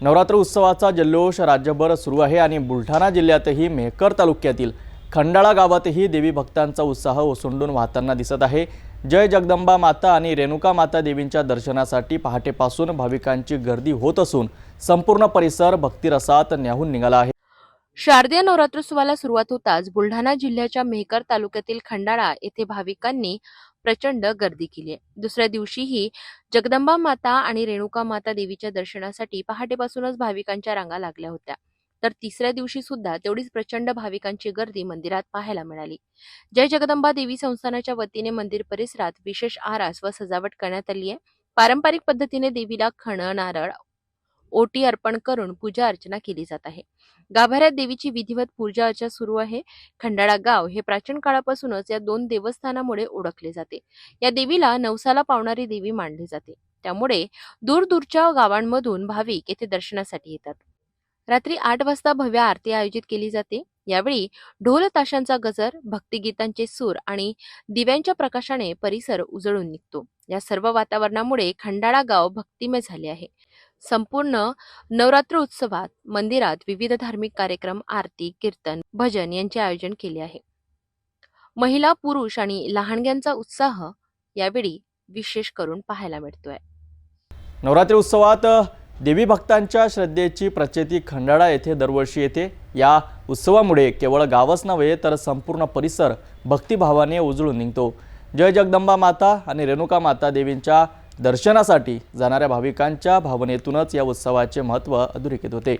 नवरात्र उत्सवाचा जल्लोष राज्यभर सुरू आहे आणि बुलढाणा जिल्ह्यातही मेहकर तालुक्यातील खंडाळा गावातही देवी भक्तांचा उत्साह ओसंडून वाहताना दिसत आहे. जय जगदंबा माता आणि रेणुका माता देवींच्या दर्शनासाठी पहाटेपासून भाविकांची गर्दी होत असून संपूर्ण परिसर भक्तिरसात न्याहून निघाला आहे. शारदीय नवरात्रोत्सवाला सुरुवात होताच बुलढाणा जिल्ह्याच्या मेहकर तालुक्यातील खंडाळा येथे भाविकांनी प्रचंड गर्दी केली आहे. दुसऱ्या दिवशीही जगदंबा माता आणि रेणुका माता देवीच्या दर्शनासाठी पहाटेपासूनच भाविकांच्या रांगा लागल्या होत्या. तर तिसऱ्या दिवशी सुद्धा तेवढीच प्रचंड भाविकांची गर्दी मंदिरात पाहायला मिळाली. जय जगदंबा देवी संस्थानाच्या वतीने मंदिर परिसरात विशेष आरास व सजावट करण्यात आली आहे. पारंपरिक पद्धतीने देवीला खण नारळ ओटी अर्पण करून पूजा अर्चना केली जात आहे. गाभाऱ्यात देवीची विधिवत पूजा अर्चा सुरू आहे. खंडाळा गाव हे प्राचीन काळापासूनच या दोन देवस्थानामुळे ओळखले जाते. या देवीला नवसाला पावणारी देवी मानली जाते. त्यामुळे दूरदूरच्या गावांमधून भाविक येथे दर्शनासाठी येतात. रात्री आठ वाजता भव्य आरती आयोजित केली जाते. यावेळी ढोल ताशांचा गजर भक्तिगीतांचे सूर आणि दिव्यांच्या प्रकाशाने परिसर उजळून निघतो. या सर्व वातावरणामुळे खंडाळा गाव भक्तिमय झाले आहे. संपूर्ण नवरात्र उत्सवात मंदिरात विविध धार्मिक कार्यक्रम आरती कीर्तन भजन यांचे आयोजन केले आहे. महिला पुरुष आणि लहानग्यांचा उत्साह यावेळी विशेष करून पाहायला मिळतोय. नवरात्री उत्सवात देवी भक्तांच्या श्रद्धेची प्रचेती खंडाळा येथे दरवर्षी येते. या उत्सवामुळे केवळ गावच नव्हे तर संपूर्ण परिसर भक्तिभावाने उजळून निघतो. जय जगदंबा माता आणि रेणुका माता देवींच्या दर्शनासाठी जाणाऱ्या भाविकांच्या भावनेतूनच या उत्सवाचे महत्त्व अधोरेखित होते.